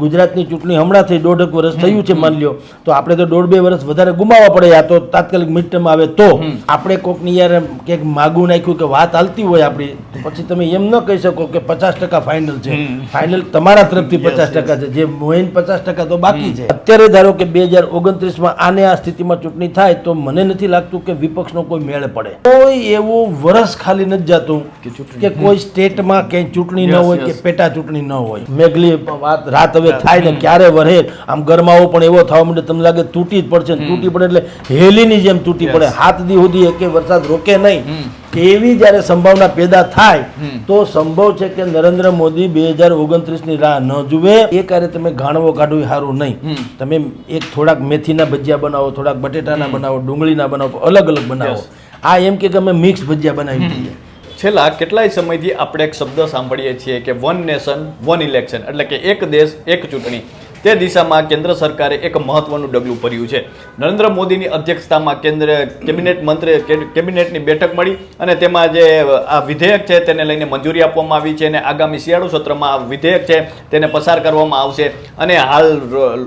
ગુજરાતની ચૂંટણી હમણાં થઈ દોઢક વર્ષ થયું છે માની લ્યો. તો આપણે તો દોઢ બે વર્ષ વધારે ગુમાવવા પડે આ તો તાત્કાલિક મિડ ટર્મ આવે તો. આપણે કોકની યાર ક્યાંક માગું નાખ્યું કે વાત હાલતી હોય આપણી પછી તમે એમ ન કહી શકો કે પચાસ ટકા ફાઇનલ છે. ફાઇનલ તમારા તરફથી પચાસ ટકા છે. જે મોહિન પચાસ ટકા તો બાકી છે. અત્યારે ધારો કે બે હજાર ઓગણત્રીસમાં આને આ સ્થિતિમાં ચૂંટણી થાય તો મને નથી લાગતું કે વિપક્ષનો કોઈ મેળ પડે. કોઈ એવું વરસ ખાલી નથી જતું કે કોઈ સ્ટેટમાં ક્યાંય ચૂંટણી ન હોય કે પેટા ચૂંટણી ન હોય. મેઘલી વાત રાત હવે થાય ને ક્યારે વરહે આમ ગરમાવો પણ એવો થવા માંડે તમને લાગે તૂટી જ પડશે તૂટી પડે એટલે હેલીની જેમ તૂટી પડે. હાથ દી સુધી કે વરસાદ રોકે નહીં. એવી જ્યારે સંભાવના પેદા થાય તો સંભવ છે કે નરેન્દ્ર મોદી બે હજાર ઓગણત્રીસની રાહ ન જુએ. એ કાર્ય તમે ગાણવો કાઢવું સારું નહીં. તમે એક થોડાક મેથીના ભજીયા બનાવો થોડાક બટેટાના બનાવો ડુંગળીના બનાવો અલગ અલગ બનાવો. આ એમ કે અમે મિક્સ ભજીયા બનાવી દઈએ. છેલ્લા કેટલાય સમયથી આપણે એક શબ્દ સાંભળીએ છીએ કે વન નેશન વન ઇલેક્શન એટલે કે એક દેશ, એક ચૂંટણી. તે દિશામાં કેન્દ્ર સરકારે એક મહત્વનું ડગલું ભર્યું છે. નરેન્દ્ર મોદીની અધ્યક્ષતામાં કેન્દ્ર કેબિનેટ મંત્રી કેબિનેટની બેઠક મળી અને તેમાં જે આ વિધેયક છે તેને લઈને મંજૂરી આપવામાં આવી છે અને આગામી શિયાળુ સત્રમાં આ વિધેયક છે તેને પસાર કરવામાં આવશે. અને હાલ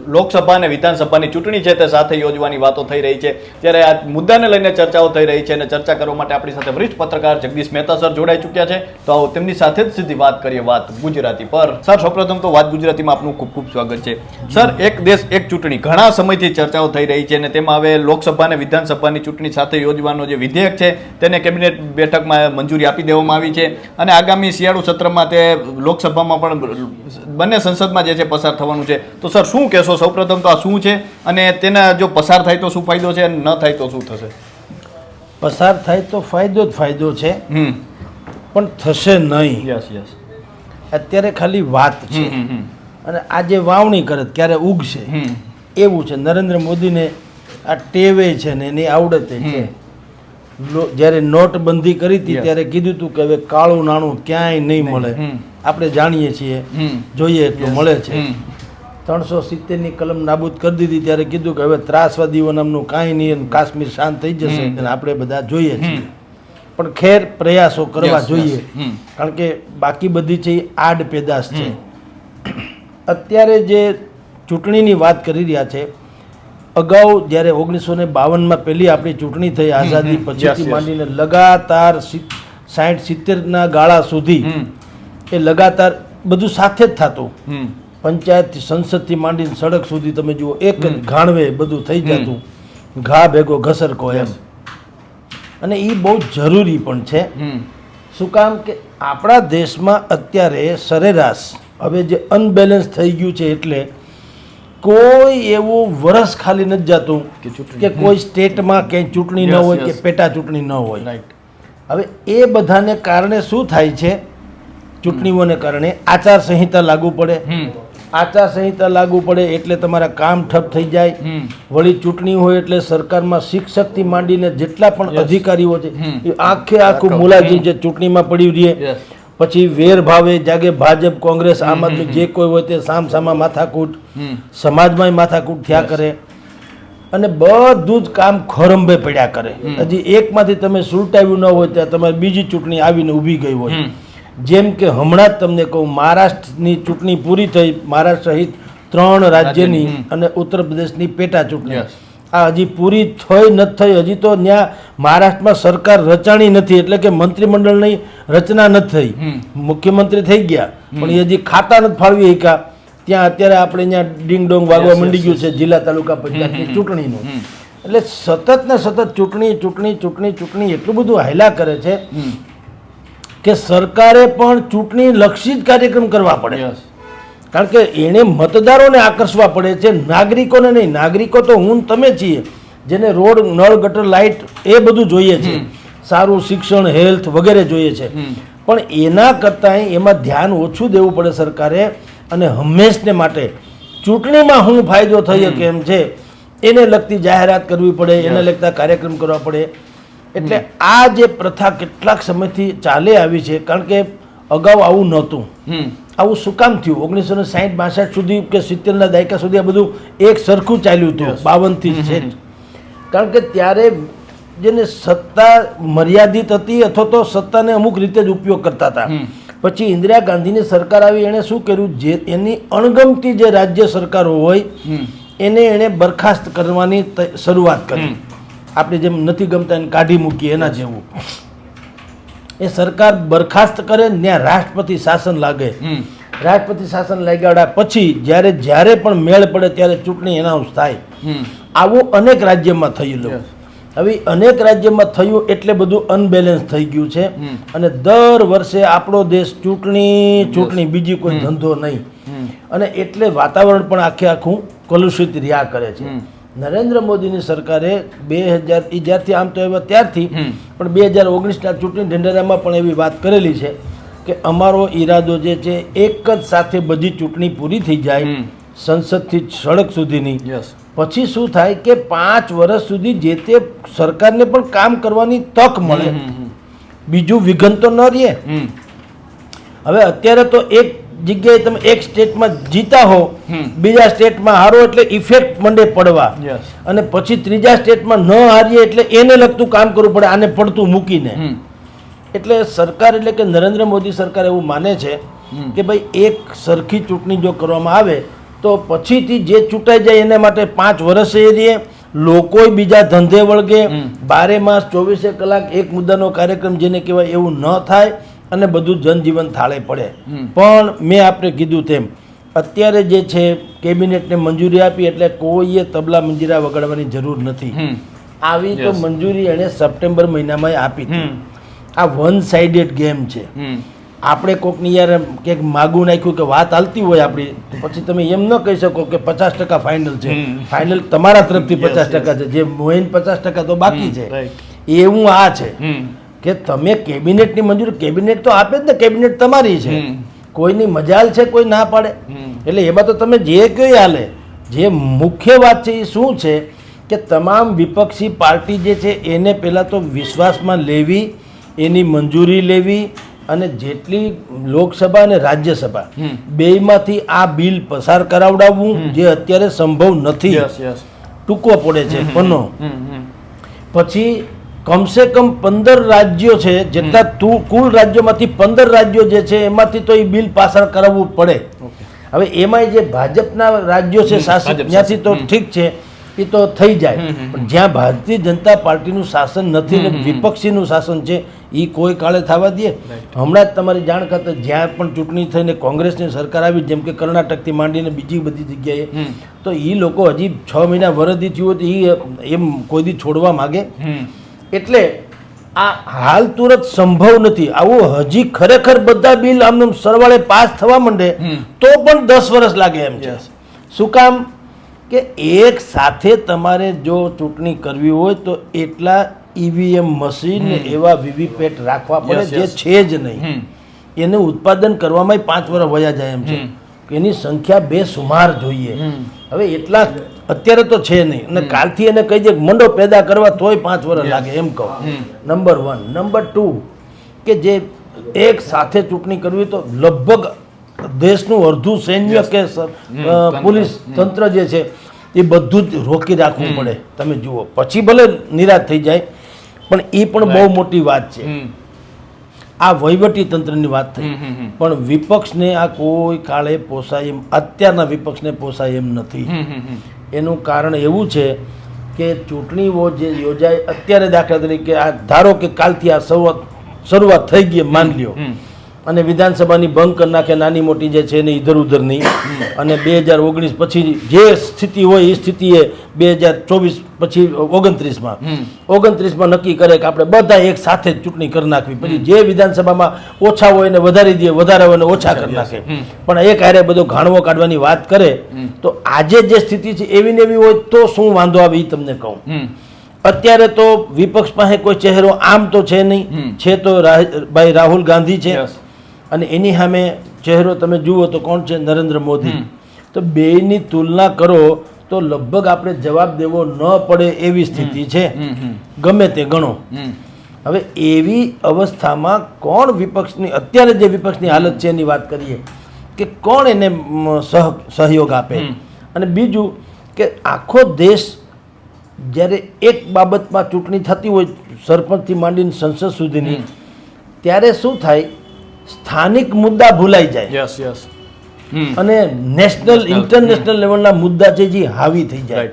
લોકસભા અને વિધાનસભાની ચૂંટણી છે તે સાથે યોજવાની વાતો થઈ રહી છે. ત્યારે આ મુદ્દાને લઈને ચર્ચાઓ થઈ રહી છે અને ચર્ચા કરવા માટે આપણી સાથે વરિષ્ઠ પત્રકાર જગદીશ મહેતા સર જોડાઈ ચૂક્યા છે. તો તેમની સાથે જ સીધી વાત કરીએ વાત ગુજરાતી પર. સર, સૌપ્રથમ તો વાત ગુજરાતીમાં આપનું ખૂબ ખૂબ સ્વાગત છે. સર એક દેશ એક ચૂંટણી. ઘણા સમયથી ચર્ચાઓ થઈ રહી છે અને તેમાં હવે લોકસભા અને વિધાનસભાની ચૂંટણી સાથે યોજવાનો જે વિધેયક છે તેને કેબિનેટ બેઠકમાં મંજૂરી આપી દેવામાં આવી છે. અને આગામી શિયાળુ સત્રમાં તે લોકસભામાં પણ બંને સંસદમાં જે છે પસાર થવાનું છે. તો સર શું કહેશો? સૌપ્રથમ તો આ શું છે? અને તેના જો પસાર થાય તો શું ફાયદો છે? અને ન થાય તો શું થશે? પસાર થાય તો ફાયદો જ ફાયદો છે. પણ થશે નહીં. Yes yes. અત્યારે ખાલી વાત છે. અને આજે વાવણી કરે ક્યારે ઉગશે એવું છે. નરેન્દ્ર મોદીને આ ટેવે છે ને એની આવડતે છે. જ્યારે નોટબંધી કરી હતી ત્યારે કીધું હતું કે હવે કાળું નાણું ક્યાંય નહીં મળે. આપણે જાણીએ છીએ જોઈએ એટલું મળે છે. ત્રણસો સિત્તેરની કલમ નાબૂદ કરી દીધી ત્યારે કીધું કે હવે ત્રાસવાદીઓ નામનું કાંઈ નહીં અને કાશ્મીર શાંત થઈ જશે અને આપણે બધા જોઈએ છીએ. પણ ખેર પ્રયાસો કરવા. જોઈએ. કારણ કે બાકી બધી છે એ આડ પેદાશ છે. અત્યારે જે ચૂંટણીની વાત કરી રહ્યા છે અગાઉ જ્યારે ઓગણીસો ને બાવનમાં પહેલી આપણી ચૂંટણી થઈ આઝાદી પછી પછીથી માંડીને લગાતાર સાઠ સિત્તેરના ગાળા સુધી એ લગાતાર બધું સાથે જ થતું. પંચાયતથી સંસદથી માંડીને સડક સુધી તમે જુઓ એક જ ઘાણવે બધું થઈ જતું. ઘા ભેગો ઘસરકો એમ. અને એ બહુ જરૂરી પણ છે. શું કામ કે આપણા દેશમાં અત્યારે સરેરાશ હવે જે અનબેલેન્સ થઈ ગયું છે એટલે કોઈ એવું વરસ ખાલી નથી જતું કે કોઈ સ્ટેટમાં ક્યાંય ચૂંટણી ન હોય કે પેટા ચૂંટણી ન હોય. રાઈટ હવે એ બધાને કારણે શું થાય છે? ચૂંટણીઓને કારણે આચાર સંહિતા લાગુ પડે. આચાર સંહિતા લાગુ પડે એટલે તમારા કામ ઠપ થઈ જાય. વળી ચૂંટણી હોય એટલે સરકારમાં શિક્ષકથી માંડીને જેટલા પણ અધિકારીઓ છે એ આખે આખું મુલાજીમ છે ચૂંટણીમાં પડ્યું રહીએ પછી વેર ભાવે જાગે ભાજપ કોંગ્રેસ આમ આદમી જે કોઈ હોય તે સામ સામા માથાકૂટ સમાજમાંય માથાકૂટ થયા કરે. અને બધું જ કામ ખોરંભે પડ્યા કરે. હજી એકમાંથી તમે સુલટાવ્યું ન હોય ત્યાં તમારી બીજી ચૂંટણી આવીને ઊભી ગઈ હોય. જેમ કે હમણાં જ તમને કહું મહારાષ્ટ્રની ચૂંટણી પૂરી થઈ મહારાષ્ટ્ર સહિત ત્રણ રાજ્યની અને ઉત્તર પ્રદેશની પેટા ચૂંટણી. આ હજી પૂરી થઈ નથી થઈ. હજી તો ત્યાં મહારાષ્ટ્રમાં સરકાર રચાણી નથી એટલે કે મંત્રીમંડળની રચના નથી થઈ. મુખ્યમંત્રી થઈ ગયા પણ એ હજી ખાતા નથી ફાળવી શક્યા. ત્યાં અત્યારે આપણે અહીંયા ડિંગ ડોંગ વાગવા મંડી ગયું છે જિલ્લા તાલુકા પંચાયતની ચૂંટણીનું. એટલે સતત ને સતત ચૂંટણી ચૂંટણી ચૂંટણી ચૂંટણી એટલું બધું હાયલા કરે છે કે સરકારે પણ ચૂંટણી લક્ષી જ કાર્યક્રમ કરવા પડે. કારણ કે એણે મતદારોને આકર્ષવા પડે છે નાગરિકોને નહીં. નાગરિકો તો હું તમે છીએ જેને રોડ નળ ગટર લાઇટ એ બધું જોઈએ છે. સારું શિક્ષણ હેલ્થ વગેરે જોઈએ છે. પણ એના કરતાંય એમાં ધ્યાન ઓછું દેવું પડે સરકારે અને હંમેશને માટે. ચૂંટણીમાં હું ફાયદો થઈ શકે એમ છે. એને લગતી જાહેરાત કરવી પડે એને લગતા કાર્યક્રમ કરવા પડે. એટલે આ જે પ્રથા કેટલાક સમયથી ચાલે આવી છે કારણ કે અગાઉ આવું નહોતું. આવું શું કામ થયું? ઓગણીસો ને સાહીઠ બાસઠ સુધી કે સિત્તેરના દાયકા સુધી આ બધું એક સરખું ચાલ્યું હતું. બાવનથી છે કારણ કે ત્યારે જેને સત્તા મર્યાદિત હતી અથવા તો સત્તાને અમુક રીતે જ ઉપયોગ કરતા હતા. પછી ઇન્દિરા ગાંધીની સરકાર આવી એણે શું કર્યું? જે એની અણગમતી જે રાજ્ય સરકારો હોય એને એણે બરખાસ્ત કરવાની શરૂઆત કરી. આપણે જેમ નથી ગમતા એને કાઢી મૂકીએ એના જેવું. એ સરકાર બરખાસ્ત કરે ત્યાં રાષ્ટ્રપતિ શાસન લાગે. રાષ્ટ્રપતિ શાસન લગાડ્યા પછી જ્યારે જ્યારે પણ મેળ પડે ત્યારે ચૂંટણી એનાઉન્સ થાય. આવું અનેક રાજ્યમાં થયેલું. હવે અનેક રાજ્યમાં થયું એટલે બધું અનબેલેન્સ થઈ ગયું છે. અને દર વર્ષે આપણો દેશ ચૂંટણી ચૂંટણી બીજી કોઈ ધંધો નહીં. અને એટલે વાતાવરણ પણ આખે આખું કલુષિત રહ્યા કરે છે. નરેન્દ્ર મોદીની સરકારે બે હજાર એ જ્યારથી આમ તો એવા ત્યારથી પણ બે હજાર ઓગણીસના ચૂંટણી ઢંઢેરામાં પણ એવી વાત કરેલી છે કે અમારો ઈરાદો જે છે એક જ સાથે બધી ચૂંટણી પૂરી થઈ જાય સંસદથી સડક સુધીની. પછી શું થાય કે પાંચ વર્ષ સુધી જે તે સરકારને પણ કામ કરવાની તક મળે. બીજું વિઘન તો ન રહે. હવે અત્યારે તો એક જગ્યાએ તમે એક સ્ટેટમાં જીતા હો બીજા સ્ટેટમાં હારો એટલે ઇફેક્ટ મંડે પડવા. અને પછી ત્રીજા સ્ટેટમાં ન હારીએ એટલે એને લગતું કામ કરવું પડે આને પડતું મૂકીને. એટલે સરકાર એટલે કે નરેન્દ્ર મોદી સરકાર એવું માને છે કે ભાઈ એક સરખી ચૂંટણી જો કરવામાં આવે તો પછીથી જે ચૂંટાઈ જાય એને માટે પાંચ વર્ષ એ રહીએ લોકો બીજા ધંધે વળગે. બારે માસ ચોવીસે કલાક એક મુદ્દાનો કાર્યક્રમ જેને કહેવાય એવું ન થાય. અને બધું જનજીવન થાળે પડે. પણ મેં આપણે કીધું તેમ અત્યારે જે છે કેબિનેટને મંજૂરી આપી એટલે કોઈએ તબલા મંજીરા વગાડવાની જરૂર નથી. આવી તો મંજૂરી એણે સપ્ટેમ્બર મહિનામાં આપી હતી. આ વન સાઇડેડ ગેમ છે. આપણે કોકની યાર ક્યાંક માગું નાખ્યું કે વાત હાલતી હોય આપણી તો પછી તમે એમ ન કહી શકો કે પચાસ ટકા ફાઇનલ છે. ફાઇનલ તમારા તરફથી પચાસ ટકા છે. જે મોઈન પચાસ ટકા તો બાકી છે. એવું આ છે. કે તમે કેબિનેટની મંજૂરી કેબિનેટ તો આપે જ ને કેબિનેટ તમારી છે. કોઈની મજાલ છે કોઈ ના પાડે. એટલે એમાં તો તમે જે કયો હાલે જે મુખ્ય વાત છે એ શું છે કે તમામ વિપક્ષી પાર્ટી જે છે એને પહેલાં તો વિશ્વાસમાં લેવી એની મંજૂરી લેવી અને જેટલી લોકસભા અને રાજ્યસભા બેમાંથી બેયમાંથી આ બિલ પસાર કરાવડાવવું જે અત્યારે સંભવ નથી. ટૂંકો પડે છે હમ. પછી કમસે કમ પંદર રાજ્યો છે જેટલા તું કુલ રાજ્યોમાંથી પંદર રાજ્યો જે છે એમાંથી તો એ બિલ પાસણ કરાવવું પડે. હવે એમાંય જે ભાજપના રાજ્યો છે શાસન શાસક ત્યાંથી તો ઠીક છે એ તો થઈ જાય. પણ જ્યાં ભારતીય જનતા પાર્ટીનું શાસન નથી ને વિપક્ષીનું શાસન છે એ કોઈ કાળે થવા દે. હમણાં જ તમારી જાણ કરતા જ્યાં પણ ચૂંટણી થઈને કોંગ્રેસની સરકાર આવી જેમ કે કર્ણાટકથી માંડીને બીજી બધી જગ્યાએ તો એ લોકો હજી છ મહિના વરદી થયું હોય તો એ એમ કોઈ દી છોડવા માગે. એટલે આ હાલ તુરત સંભવ નથી. આવું હજી ખરેખર બધા બિલ આમ સરવાળે પાસ થવા માંડે તો પણ દસ વર્ષ લાગે એમ છે. શું કામ? કે એક સાથે તમારે જો ચૂંટણી કરવી હોય તો એટલા ઈવીએમ મશીન એવા વીવીપેટ રાખવા પડે જે છે જ નહીં. એનું ઉત્પાદન કરવામાં પાંચ વર્ષ વયા જાય એમ છે. એની સંખ્યા બેસુમાર જોઈએ. હમ. હવે એટલા અત્યારે તો છે નહીં. અને કાલથી એને કહી દે મંડો પેદા કરવા તોય પાંચ વર્ષ લાગે એમ કહું. નંબર વન નંબર ટુ કે જે એક સાથે ચૂંટણી કરવી તો લગભગ દેશનું અડધું સૈન્ય કે. પોલીસ તંત્ર જે છે એ બધું જ રોકી રાખવું પડે. તમે જુઓ. પછી ભલે નિરાશ થઈ જાય પણ એ પણ બહુ મોટી વાત છે. આ વહીવટી તંત્રની વાત થઈ. પણ વિપક્ષને આ કોઈ કાળે પોસાય એમ અત્યારના વિપક્ષને પોસાય એમ નથી. એનું કારણ એવું છે કે ચૂંટણીઓ જે યોજાય અત્યારે દાખલા તરીકે આ ધારો કે કાલથી આ શરૂઆત શરૂઆત થઈ ગઈ માની લ્યો. અને વિધાનસભાની ભંગ કરી નાખે નાની મોટી જે છે એની ઇધર ઉધરની. અને બે હજાર ઓગણીસ પછી જે સ્થિતિ હોય એ સ્થિતિએ બે હજાર ચોવીસ પછી ઓગણત્રીસમાં. ઓગણત્રીસમાં નક્કી કરે કે આપણે બધા એક સાથે જ ચૂંટણી કરી નાખવી. પછી જે વિધાનસભામાં ઓછા હોય એને વધારી દે વધારે હોય ઓછા કરી નાખે. પણ એક હારે બધો ઘાણવો કાઢવાની વાત કરે તો આજે જે સ્થિતિ છે એવી ને એવી હોય તો શું વાંધો આવે એ તમને કહું. અત્યારે તો વિપક્ષ પાસે કોઈ ચહેરો આમ તો છે નહીં. છે તો ભાઈ રાહુલ ગાંધી છે. અને એની સામે ચહેરો તમે જુઓ તો કોણ છે? નરેન્દ્ર મોદી. તો બેયની તુલના કરો તો લગભગ આપણે જવાબ દેવો ન પડે એવી સ્થિતિ છે. ગમે તે ગણો. હવે એવી અવસ્થામાં કોણ વિપક્ષની અત્યારે જે વિપક્ષની હાલત છે એની વાત કરીએ કે કોણ એને સહ સહયોગ આપે. અને બીજું કે આખો દેશ જ્યારે એક બાબતમાં ચૂંટણી થતી હોય સરપંચથી માંડીને સંસદ સુધીની ત્યારે શું થાય? સ્થાનિક મુદ્દા ભૂલાઈ જાય. યસ યસ અને નેશનલ ઇન્ટરનેશનલ લેવલના મુદ્દા છે જે હાવી થઈ જાય.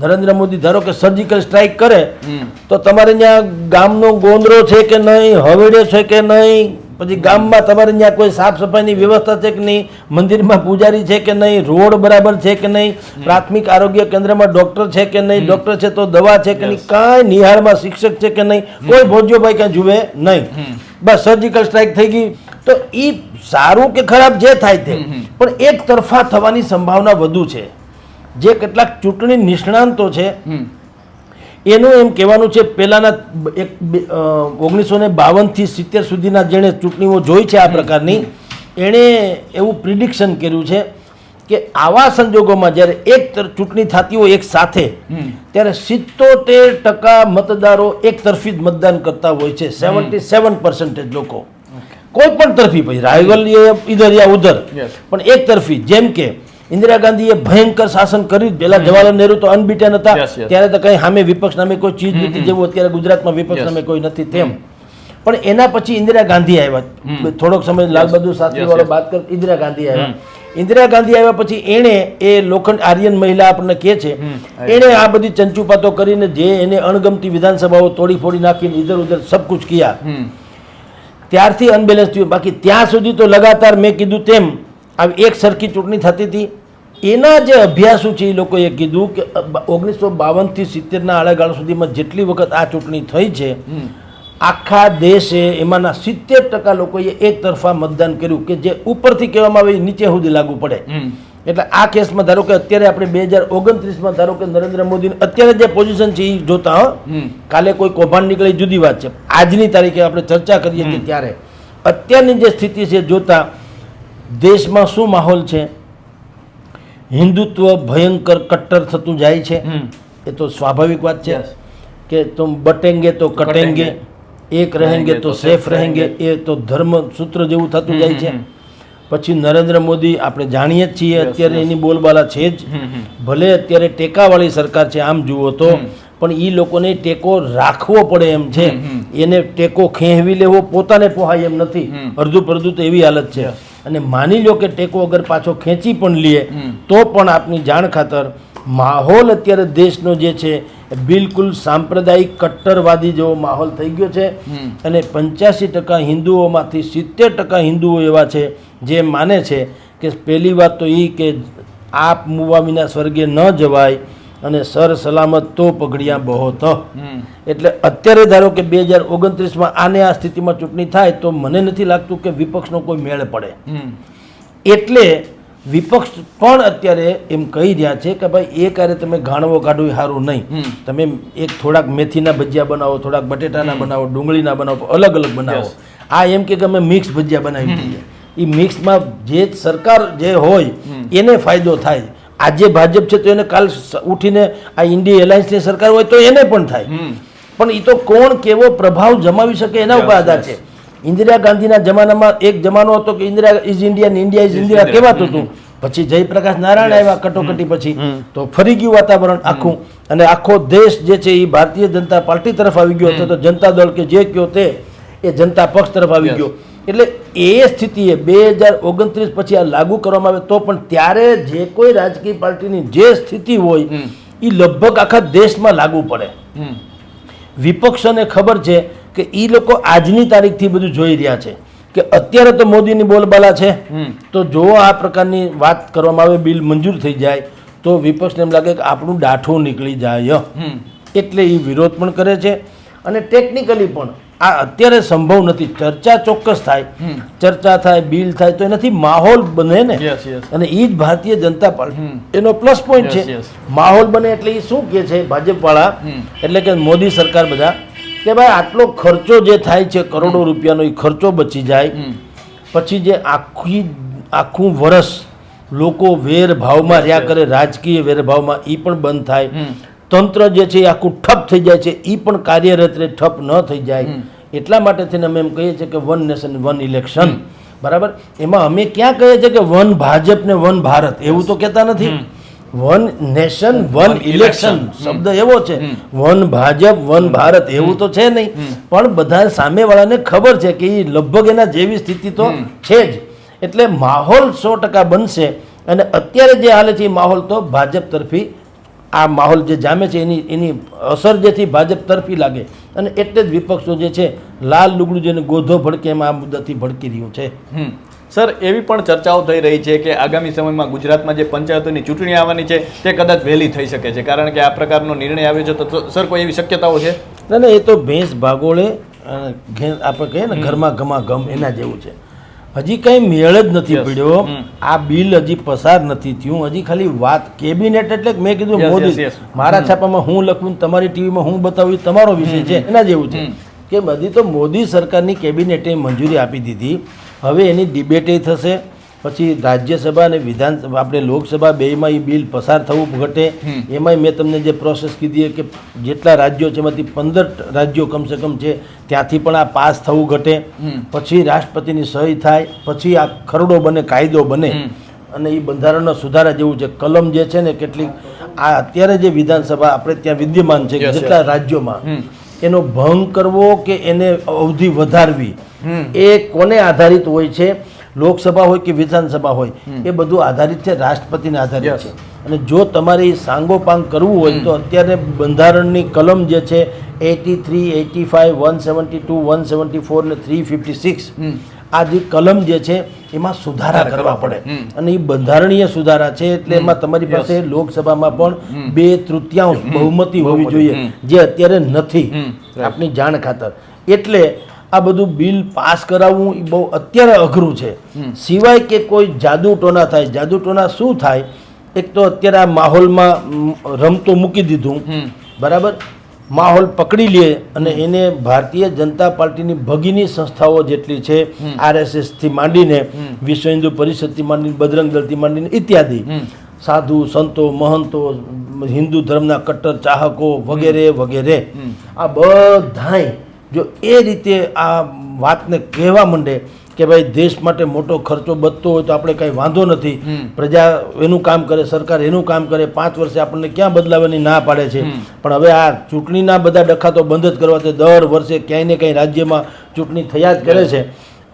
નરેન્દ્ર મોદી ધારો કે સર્જિકલ સ્ટ્રાઇક કરે તો તમારે ત્યાં ગામનો ગોંદરો છે કે નહીં હવેડે છે કે નહીં પછી ગામમાં તમારે ત્યાં કોઈ સાફ સફાઈની વ્યવસ્થા છે કે નહીં મંદિરમાં પૂજારી છે કે નહીં રોડ બરાબર છે કે નહીં પ્રાથમિક આરોગ્ય કેન્દ્રમાં ડોક્ટર છે કે નહીં ડોક્ટર છે તો દવા છે કે નહીં કાંઈ નિહાળમાં શિક્ષક છે કે નહીં કોઈ ભોજ્યોભાઈ ક્યાં જુએ નહીં. બસ સર્જિકલ સ્ટ્રાઇક થઈ ગઈ. તો એ સારું કે ખરાબ જે થાય તે. પણ એક તરફા થવાની સંભાવના વધુ છે. જે કેટલાક ચૂંટણી નિષ્ણાંતો છે એનું એમ કહેવાનું છે પહેલાના એક ઓગણીસો ને બાવનથી સિત્તેર સુધીના જેણે ચૂંટણીઓ જોઈ છે આ પ્રકારની એણે એવું પ્રિડિક્શન કર્યું છે કે આવા સંજોગોમાં જ્યારે એક ચૂંટણી થતી હોય એક સાથે ત્યારે સિત્તોતેર ટકા મતદારો એક તરફી જ મતદાન કરતા હોય છે સેવન્ટી સેવન પર્સન્ટેજ લોકો. કોઈ પણ તરફી પછી રાયગલ ઇધર યા ઉધર. પણ એક તરફી જેમ કે ઇન્દિરા ગાંધીએ ભયંકર શાસન કર્યું પેલા જવાહરલાલ નહેરુ તો અનબીટેન હતા. ત્યારે તો કઈ સામે વિપક્ષ નામે કોઈ ચીજ નથી જેવું અત્યારે ગુજરાતમાં વિપક્ષ નામે કોઈ નથી તેમ. પણ એના પછી ઇન્દિરા ગાંધી આવ્યા. થોડોક સમય લાલ બહાદુર શાસ્ત્રી વાળો વાત કર ઇન્દિરા ગાંધી આવ્યા. ઇન્દિરા ગાંધી આવ્યા પછી એણે એ લોખંડ આર્યન મહિલા આપણને કહે છે એણે આ બધી ચંચુપાતો કરીને જે એને અણગમતી વિધાનસભાઓ તોડી ફોડી નાખીને ઇધર ઉધર સબ કુછ કિયા. ત્યારથી અનબેલેન્સ થયું. બાકી ત્યાં સુધી તો લગાતાર મેં કીધું તેમ આવી એક સરખી ચૂંટણી થતી હતી. એના જે અભ્યાસો છે એ લોકોએ કીધું કે ઓગણીસો બાવનથી સિત્તેરના આળેગાળા સુધીમાં જેટલી વખત આ ચૂંટણી થઈ છે આખા દેશે એમાંના સિત્તેર ટકા લોકોએ એક તરફા મતદાન કર્યું કે જે ઉપરથી કહેવામાં આવે એ નીચે સુધી લાગુ પડે. એટલે આ કેસમાં ધારો કે અત્યારે આપણે બે હજાર ઓગણત્રીસમાં ધારો કે નરેન્દ્ર મોદી અત્યારે જે પોઝિશન છે એ જોતા કાલે કોઈ કૌભાંડ નીકળે જુદી વાત છે. આજની તારીખે આપણે ચર્ચા કરીએ છીએ ત્યારે. અત્યારની જે સ્થિતિ છે જોતા દેશમાં શું માહોલ છે? હિન્દુત્વ ભયંકર કટ્ટર થતું જાય છે. એ તો સ્વાભાવિક વાત છે કે તુમ બટેંગે તો કટેંગે એક રહેંગે તો સેફ રહેંગે એ તો ધર્મ સૂત્ર જેવું થતું જાય છે. પછી નરેન્દ્ર મોદી આપણે જાણીએ જ છીએ અત્યારે એની બોલબાલા છે જ. ભલે અત્યારે ટેકાવાળી સરકાર છે આમ જુઓ તો પણ એ લોકોને ટેકો રાખવો પડે એમ છે. એને ટેકો ખેંચવી લેવો પોતાને પોહાય એમ નથી. અડધું પડધું તો એવી હાલત છે. અને માની લો કે ટેકો અગર પાછો ખેંચી પણ લે તો પણ આપની જાણ ખાતર માહોલ અત્યારે દેશનો જે છે બિલકુલ સાંપ્રદાયિક કટ્ટરવાદી જેવો માહોલ થઈ ગયો છે. અને પંચ્યાસી ટકા હિન્દુઓમાંથી સિત્તેર ટકા હિન્દુઓ એવા છે જે માને છે કે પહેલી વાત તો એ કે આપ મૂવા વિના સ્વર્ગે ન જવાય અને સર સલામત તો પગડિયા બહો તો એટલે અત્યારે ધારો કે બે હજાર ઓગણત્રીસમાં આને આ સ્થિતિમાં ચૂંટણી થાય તો મને નથી લાગતું કે વિપક્ષનો કોઈ મેળ પડે. એટલે વિપક્ષ પણ અત્યારે એમ કહી રહ્યા છે કે ભાઈ એ કાર્ય તમે ઘાણવો કાઢો એ સારું નહીં તમે એક થોડાક મેથીના ભજીયા બનાવો થોડાક બટેટાના બનાવો ડુંગળીના બનાવો અલગ અલગ બનાવો. આ એમ કે અમે મિક્સ ભજીયા બનાવી દઈએ. એ મિક્સમાં જે સરકાર જે હોય એને ફાયદો થાય. આજે ભાજપ છે તો એને કાલ ઉઠીને આ ઇન્ડિયા એલાયન્સની સરકાર હોય તો એને પણ થાય. પણ એ તો કોણ કેવો પ્રભાવ જમાવી શકે એના ઉપર આધાર છે. ઇન્દિરા ગાંધીના જમાનામાં એક જમાનો હતો કે ઇન્દિરા ઇઝ ઇન્ડિયા ને ઇન્ડિયા ઇઝ ઇન્દિરા કહેવાતું હતું. પછી જયપ્રકાશ નારાયણ આવ્યા કટોકટી પછી. તો ફરી ગયું વાતાવરણ આખું. અને આખો દેશ જે છે એ ભારતીય જનતા પાર્ટી તરફ આવી ગયો હતો. તો જનતા દળ કે જે કયો તે એ જનતા પક્ષ તરફ આવી ગયો. એટલે એ સ્થિતિએ બે હજાર ઓગણત્રીસ પછી આ લાગુ કરવામાં આવે તો પણ ત્યારે જે કોઈ રાજકીય પાર્ટીની જે સ્થિતિ હોય એ લગભગ આખા દેશમાં લાગુ પડે. વિપક્ષોને ખબર છે કે એ લોકો આજની તારીખથી બધું જોઈ રહ્યા છે. કે અત્યારે તો મોદીની બોલબાલા છે. તો જો આ પ્રકારની વાત કરવામાં આવે બિલ મંજૂર થઈ જાય તો વિપક્ષને એમ લાગે કે આપણું ડાઠું નીકળી જાય. એટલે એ વિરોધ પણ કરે છે. અને ટેકનિકલી પણ આ અત્યારે સંભવ નથી. ચર્ચા ચોક્કસ થાય. ચર્ચા થાય બિલ થાય તો એનાથી માહોલ બને ને. અને એ જ ભારતીય જનતા પાર્ટી. એનો પ્લસ પોઈન્ટ છે. માહોલ બને એટલે એ શું કહે છે ભાજપવાળા? એટલે કે મોદી સરકાર બધા કે ભાઈ આટલો ખર્ચો જે થાય છે કરોડો રૂપિયાનો એ ખર્ચો બચી જાય. પછી જે આખી આખું વરસ લોકો વેર ભાવમાં રહ્યા કરે રાજકીય વેરભાવમાં એ પણ બંધ થાય. તંત્ર જે છે એ આખું ઠપ થઈ જાય છે એ પણ કાર્યરત રે ઠપ ન થઈ જાય. એટલા માટે થઈને અમે એમ કહીએ છીએ કે વન નેશન વન ઇલેક્શન બરાબર? એમાં અમે ક્યાં કહીએ છીએ કે વન ભાજપ ને વન ભારત એવું તો કહેતા નથી. One nation one election. શબ્દ એવો છે. વન ભાજપ વન ભારત એવું તો છે નહીં. પણ બધા સામેવાળાને ખબર છે કે એ લગભગ એના જેવી સ્થિતિ તો છે જ. એટલે માહોલ સો ટકા બનશે. અને અત્યારે જે હાલે છે એ માહોલ તો ભાજપ તરફી આ માહોલ જે જામે છે એની એની અસર જેથી ભાજપ તરફી લાગે. અને એટલે જ વિપક્ષો જે છે લાલ લુગડું જેને ગોધો ભડકે એમાં આ મુદ્દાથી ભડકી રહ્યું છે. સર એવી પણ ચર્ચાઓ થઈ રહી છે કે આગામી સમયમાં ગુજરાતમાં જે પંચાયતોની ચૂંટણી આવવાની છે તે કદાચ વહેલી થઈ શકે છે. કારણ કે આ પ્રકારનો નિર્ણય આવ્યો છે તો સર કોઈ એવી શક્યતાઓ છે? ના ના એ તો ભેંસ ભાગોળે આપણે કહીએ ને ઘરમાં ઘમા ગમ એના જેવું છે. હજી કંઈ મેળ જ નથી પડ્યો. આ બિલ હજી પસાર નથી થયું. હજી ખાલી વાત કેબિનેટ એટલે મેં કીધું મોદી. મારા છાપામાં હું લખું તમારી ટીવીમાં હું બતાવું તમારો વિષય છે એના જેવું છે. કે બધી તો મોદી સરકારની કેબિનેટે મંજૂરી આપી દીધી. હવે એની ડિબેટે થશે પછી રાજ્યસભા અને વિધાનસભા આપણે લોકસભા બેયમાં એ બિલ પસાર થવું ઘટે એમાંય મેં તમને જે પ્રોસેસ કીધી કે જેટલા રાજ્યો છે એમાંથી પંદર રાજ્યો કમસે કમ છે ત્યાંથી પણ આ પાસ થવું ઘટે. પછી રાષ્ટ્રપતિની સહી થાય પછી આ ખરડો બને કાયદો બને. અને એ બંધારણનો સુધારા જેવું છે. કલમ જે છે ને કેટલીક આ અત્યારે જે વિધાનસભા આપણે ત્યાં વિદ્યમાન છે. જેટલા રાજ્યોમાં એનો ભંગ કરવો કે એને અવધિ વધારવી એ કોને આધારિત હોય છે? લોકસભા હોય કે વિધાનસભા હોય? એ બધું આધારિત છે રાષ્ટ્રપતિને આધારિત છે. અને જો તમારે એ સાંગોપાંગ કરવું હોય તો અત્યારે બંધારણની કલમ જે છે eighty three eighty five one seventy two one seventy four ને થ્રી ફિફ્ટી સિક્સ આ જે કલમ જે છે એમાં સુધારા કરવા પડે. અને એ બંધારણીય સુધારા છે એટલે એમાં તમારી પાસે લોકસભામાં પણ બે તૃતીયાંશ બહુમતી હોવી જોઈએ જે અત્યારે નથી આપની જાણ ખાતર. એટલે આ બધું બિલ પાસ કરાવવું એ બહુ અત્યારે અઘરું છે. સિવાય કે કોઈ જાદુ ટોના થાય. જાદુ ટોના શું થાય? એક તો અત્યારે આ માહોલમાં રમતો મૂકી દીધું. બરાબર? માહોલ પકડી લે અને એને ભારતીય જનતા પાર્ટીની ભગીની સંસ્થાઓ જેટલી છે આરએસએસથી માંડીને વિશ્વ હિન્દુ પરિષદથી માંડીને બજરંગ દળથી માંડીને ઇત્યાદિ. સાધુ સંતો મહંતો હિન્દુ ધર્મના કટ્ટર ચાહકો વગેરે વગેરે. આ બધાય જો એ રીતે આ વાતને કહેવા માંડે કે ભાઈ દેશ માટે મોટો ખર્ચો બચતો હોય તો આપણે કાંઈ વાંધો નથી. પ્રજા એનું કામ કરે સરકાર એનું કામ કરે પાંચ વર્ષે આપણને ક્યાં બદલાવાની ના પાડે છે. પણ હવે આ ચૂંટણીના બધા ડખા તો બંધ જ કરવા છે. દર વર્ષે ક્યાંય ને ક્યાંય રાજ્યમાં ચૂંટણી થયા જ કરે છે.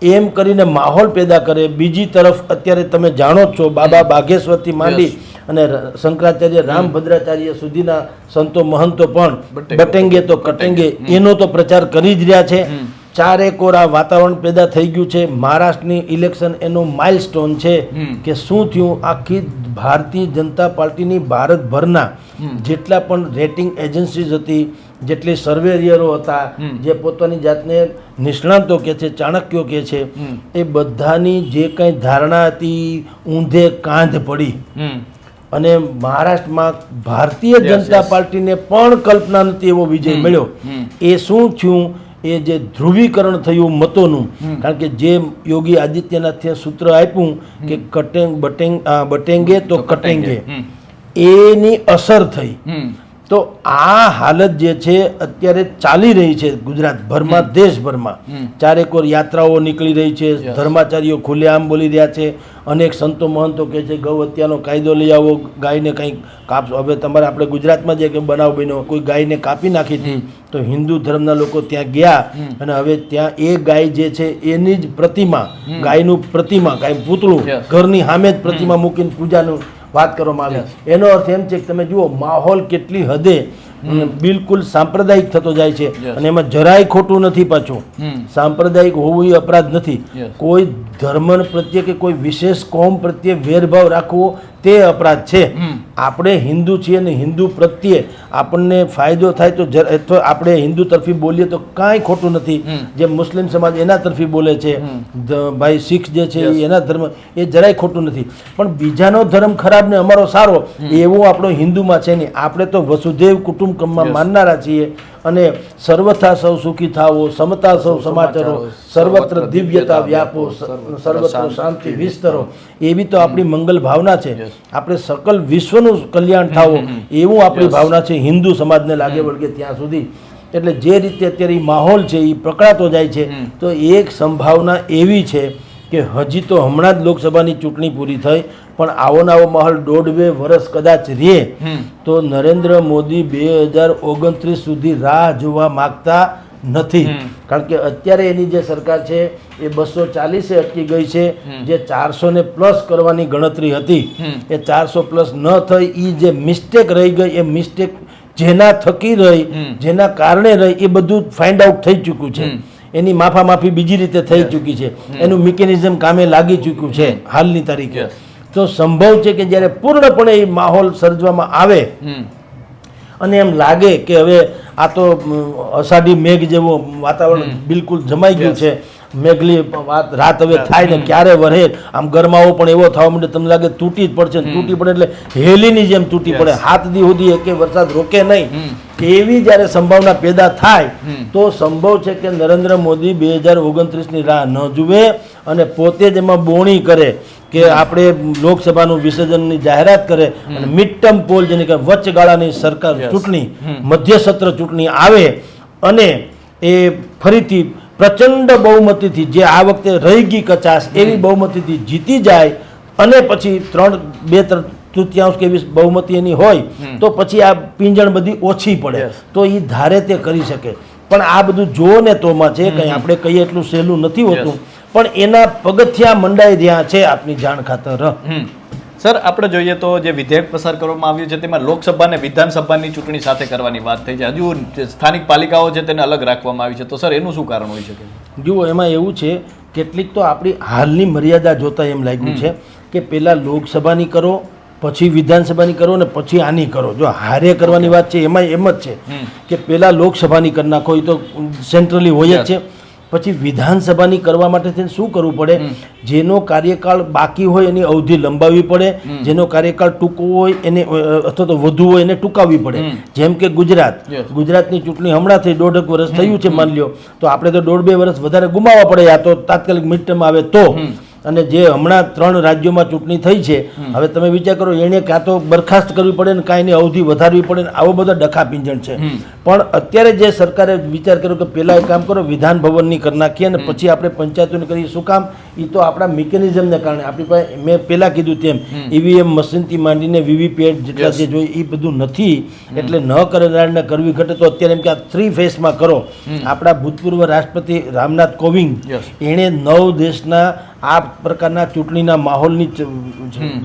એમ કરીને માહોલ પેદા કરે. બીજી તરફ અત્યારે તમે જાણો જ છો બાબા બાગેશ્વરથી માંડી અને શંકરાચાર્ય શંકરાચાર્ય રામભદ્રાચાર્ય સુધીના સંતો મહંતો પણ બટેંગે. તો કટેંગે. એનો તો પ્રચાર કરી જ રહ્યા છે. ચારે કોર વાતાવરણ પેદા થઈ ગયું છે. મહારાષ્ટ્રની ઇલેક્શન એનો માઇલસ્ટોન છે કે શું થયું? આખી ભારતીય જનતા પાર્ટીની ભારતભરના જેટલા પણ રેટિંગ એજન્સીઝ હતી જેટલી સર્વેરિયરો હતા જે પોતાની જાતને નિષ્ણાંતો કે છે ચાણક્યો કે છે એ બધાની જે કંઈ ધારણા હતી ઊંધે કાંધ પડી. અને મહારાષ્ટ્રમાં ભારતીય જનતા પાર્ટીને પણ કલ્પના નથી એવો વિજય મળ્યો. એ શું થયું? એ જે ધ્રુવીકરણ થયું મતોનું કારણ કે જે યોગી આદિત્યનાથે સૂત્ર આપ્યું કે કટેંગ બટેંગ બટેંગે તો કટેંગે એની અસર થઈ. તો આ હાલત જે છે અત્યારે ચાલી રહી છે ગુજરાત ભરમાં દેશભરમાં. ચારેકોર યાત્રાઓ નીકળી રહી છે ધર્માચાર્યો ખુલ્લેઆમ બોલી રહ્યા છે. અનેક સંતો મહંતો કહે છે ગૌ હત્યાનો કાયદો લઈ આવો. ગાયને કંઈક કાપશો હવે તમારે આપણે ગુજરાતમાં જે કંઈ બનાવ બન્યો કોઈ ગાયને કાપી નાખી હતી તો હિન્દુ ધર્મના લોકો ત્યાં ગયા અને હવે ત્યાં એ ગાય જે છે એની જ પ્રતિમા ગાયનું પ્રતિમા ગાય પૂતળું. ઘરની સામે જ પ્રતિમા મૂકીને પૂજાનું વાત કરવામાં આવી. એનો અર્થ એમ છે કે તમે જુઓ માહોલ કેટલી હદે બિલકુલ સાંપ્રદાયિક થતો જાય છે. અને એમાં જરાય ખોટું નથી પાછું. સાંપ્રદાયિક હોવું એ અપરાધ નથી. કોઈ ધર્મ પ્રત્યે કે કોઈ વિશેષ કોમ પ્રત્યે વેરભાવ રાખવો તે અપરાધ છે. આપણે હિન્દુ છીએ અને હિન્દુ પ્રત્યે આપણને ફાયદો થાય તો અથવા આપણે હિન્દુ તરફી બોલીએ તો કાંઈ ખોટું નથી. જે મુસ્લિમ સમાજ એના તરફી બોલે છે. ભાઈ શીખ જે છે એના ધર્મ એ જરાય ખોટું નથી. પણ બીજાનો ધર્મ ખરાબ ને અમારો સારો એવો આપણો હિન્દુમાં છે નહીં. આપણે તો વસુદેવ કુટુંબકમમાં માનનારા છીએ. અને સર્વથા સૌ સુખી થાવો સમતા સૌ સમાચારો સર્વત્ર દિવ્યતા વ્યાપો સર્વત્ર શાંતિ વિસ્તરો. એવી તો આપણી મંગલ ભાવના છે. આપણે સકલ વિશ્વનું કલ્યાણ થાવો એવું આપણી ભાવના છે હિન્દુ સમાજને લાગે વળગે ત્યાં સુધી. એટલે જે રીતે અત્યારે માહોલ છે એ પકડાતો જાય છે તો એક સંભાવના એવી છે કે હજી તો હમણાં જ લોકસભાની ચૂંટણી પૂરી થઈ પણ આવો ને આવો માહોલ દોઢ બે વર્ષ કદાચ રહે તો નરેન્દ્ર મોદી બે હજાર ઓગણત્રીસ સુધી રાહ જોવા માગતા નથી. કારણ કે અત્યારે એની જે સરકાર છે એ બસો ચાલીસે અટકી ગઈ છે જે ચારસો ને પ્લસ કરવાની ગણતરી હતી. એ ચારસો પ્લસ ન થઈ એ જે મિસ્ટેક રહી ગઈ એ મિસ્ટેક જેના થકી રહી જેના કારણે રહી એ બધું ફાઇન્ડ આઉટ થઈ ચૂક્યું છે. એની માફા માફી બીજી રીતે થઈ ચૂકી છે. એનું મિકેનિઝમ કામે લાગી ચૂક્યું છે હાલની તારીખે. તો સંભવ છે કે જ્યારે પૂર્ણપણે એ માહોલ સર્જવામાં આવે અને એમ લાગે કે હવે આ તો અષાઢી મેઘ જેવો વાતાવરણ બિલકુલ જમાઈ ગયું છે મેઘલી વાત રાત હવે થાય ને ક્યારે વરે આમ ગરમાવો પણ એવો થવા માંડે તમને લાગે તૂટી જ પડશે તૂટી પડે એટલે હેલીની જેમ તૂટી પડે. હાથ દી સુધી એકે વરસાદ રોકે નહીં. એવી જ્યારે સંભાવના પેદા થાય તો સંભવ છે કે નરેન્દ્ર મોદી બે હજાર ઓગણત્રીસની રાહ ન જુએ અને પોતે જ એમાં બોણી કરે કે આપણે લોકસભાનું વિસર્જનની જાહેરાત કરે અને મિડ ટર્મ પોલ જેને કે વચગાળાની સરકાર ચૂંટણી મધ્ય સત્ર ચૂંટણી આવે અને એ ફરીથી પ્રચંડ બહુમતીથી જે આ વખતે રહી ગઈ કચાશ એવી બહુમતીથી જીતી જાય અને પછી ત્રણ બે ત્રણ તૃતીયાંશ કે બહુમતી એની હોય તો પછી આ પીંજણ બધી ઓછી પડે. તો એ ધારે તે કરી શકે. પણ આ બધું જો ને તોમાં છે કંઈ આપણે કહીએ એટલું સહેલું નથી હોતું. પણ એના પગથિયા મંડાઈ રહ્યા છે આપની જાણ ખાતર. સર આપણે જોઈએ તો જે વિધેયક પસાર કરવામાં આવ્યું છે તેમાં લોકસભા અને વિધાનસભાની ચૂંટણી સાથે કરવાની વાત થઈ છે. હજુ સ્થાનિક પાલિકાઓ છે તેને અલગ રાખવામાં આવી છે. તો સર એનું શું કારણ હોઈ શકે? જુઓ એમાં એવું છે કેટલીક તો આપણી હાલની મર્યાદા જોતા એમ લાગ્યું છે કે પહેલાં લોકસભાની કરો પછી વિધાનસભાની કરો ને પછી આની કરો. જો હારે કરવાની વાત છે એમાં એમ જ છે કે પહેલાં લોકસભાની કરી નાખો એ તો સેન્ટ્રલી હોય જ છે. પછી વિધાનસભાની કરવા માટે થઈને શું કરવું પડે? જેનો કાર્યકાળ બાકી હોય એની અવધિ લંબાવવી પડે. જેનો કાર્યકાળ ટૂંકો હોય એને અથવા તો વધુ હોય એને ટૂંકાવવી પડે. જેમ કે ગુજરાત. ગુજરાતની ચૂંટણી હમણાં થઈ દોઢક વર્ષ થયું છે માની લ્યો. તો આપણે તો દોઢ બે વર્ષ વધારે ગુમાવવા પડે આ તો તાત્કાલિક મિડ ટર્મ આવે તો. અને જે હમણાં ત્રણ રાજ્યોમાં ચૂંટણી થઈ છે હવે તમે વિચાર કરો એને કાં તો બરખાસ્ત કરવી પડે ને કાંઈ એની અવધિ વધારવી પડે ને આવો બધો ડખા પિંજણ છે પણ અત્યારે જે સરકારે વિચાર કર્યો કે પહેલાં એક કામ કરો વિધાન ભવનની કરી નાખીએ અને પછી આપણે પંચાયતોને કરીએ શું કામ? એ તો આપણા મિકેનિઝમને કારણે આપણી પાસે મેં પહેલાં કીધું તેમ ઈવીએમ મશીનથી માંડીને વીવીપેટ જેટલા જે જોઈએ એ બધું નથી. એટલે ન કરનારને કરવી ઘટે તો અત્યારે એમ કે આ થ્રી ફેસમાં કરો. આપણા ભૂતપૂર્વ રાષ્ટ્રપતિ રામનાથ કોવિંદ એણે નવ દેશના આ પ્રકારના ચૂંટણીના માહોલની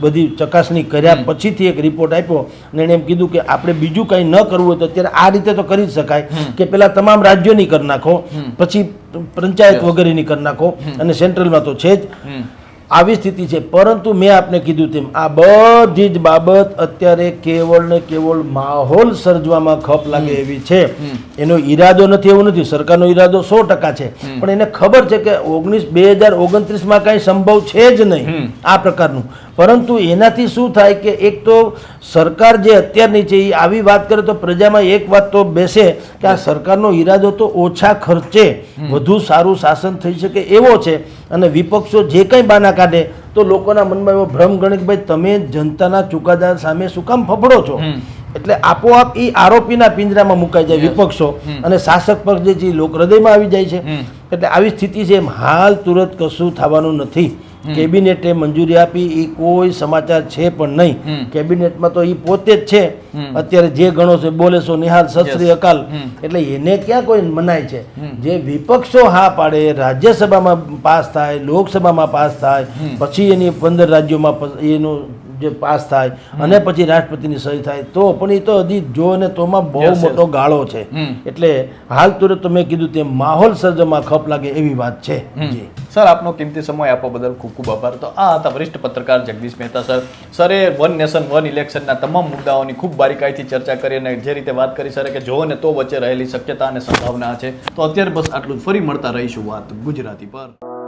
બધી ચકાસણી કર્યા પછીથી એક રિપોર્ટ આપ્યો અને એણે એમ કીધું કે આપણે બીજું કંઈ ન કરવું હોય તો અત્યારે આ રીતે તો કરી જ શકાય કે પેલા તમામ રાજ્યોની કરી નાખો પછી પંચાયત વગેરેની કરી નાખો અને સેન્ટ્રલમાં તો છે જ. આવી સ્થિતિ છે. પરંતુ મેં આપને કીધું તેમ આ બધી જ બાબત અત્યારે કેવળ ને કેવળ માહોલ સર્જવામાં ખપ લાગે એવી છે. એનો ઈરાદો નથી એવું નથી. સરકારનો ઈરાદો સો ટકા છે. પણ એને ખબર છે કે ઓગણીસ બે હજાર ઓગણત્રીસમાં કાંઈ સંભવ છે જ નહીં આ પ્રકારનું. પરંતુ એનાથી શું થાય કે એક તો સરકાર જે અત્યારની છે એ આવી વાત કરે તો પ્રજામાં એક વાત તો બેસે કે આ સરકારનો ઈરાદો તો ઓછા ખર્ચે વધુ સારું શાસન થઈ શકે એવો છે અને વિપક્ષો જે કંઈ બાના કાઢે તો લોકોના મનમાં એવો ભ્રમ ગણે કે ભાઈ તમે જનતાના ચુકાદા સામે શું કામ ફફડો છો? એટલે આપોઆપ એ આરોપીના પિંજરામાં મુકાઈ જાય વિપક્ષો અને શાસક પક્ષ જે છે એ લોક હૃદયમાં આવી જાય છે. એટલે આવી સ્થિતિ છે એમ હાલ તુરંત કશું થવાનું નથી. કેબિનેટે મંજૂરી આપી એ કોઈ સમાચાર છે પણ નહીં. કેબિનેટમાં તો એ પોતે જ છે. અત્યારે જે ગણો છે બોલે છો નિહાલ સશ્રી અકાલ. એટલે એને ક્યાં કોઈ મનાય છે? જે વિપક્ષો હા પાડે રાજ્યસભામાં પાસ થાય લોકસભામાં પાસ થાય પછી એની પંદર રાજ્યોમાં એનું જે પાસ થાય અને પછી રાષ્ટ્રપતિની સહી થાય તો પણ એ તો હજી જો ને તોમાં બહુ. મોટો ગાળો છે. એટલે હાલ તુરંત તમે કીધું તેમ માહોલ સર્જવામાં ખપ લાગે એવી વાત છે. સર આપનો કિંમતી સમય આપવા બદલ ખૂબ ખૂબ આભાર. તો આ હતા વરિષ્ઠ પત્રકાર જગદીશ મહેતા સર. સરે વન નેશન વન ઇલેક્શનના તમામ મુદ્દાઓની ખૂબ બારીકાઈથી ચર્ચા કરી અને જે રીતે વાત કરી સરે કે જો ને તો વચ્ચે રહેલી શક્યતા અને સંભાવના છે. તો અત્યારે બસ આટલું ફરી મળતા રહીશું વાત ગુજરાતી પર.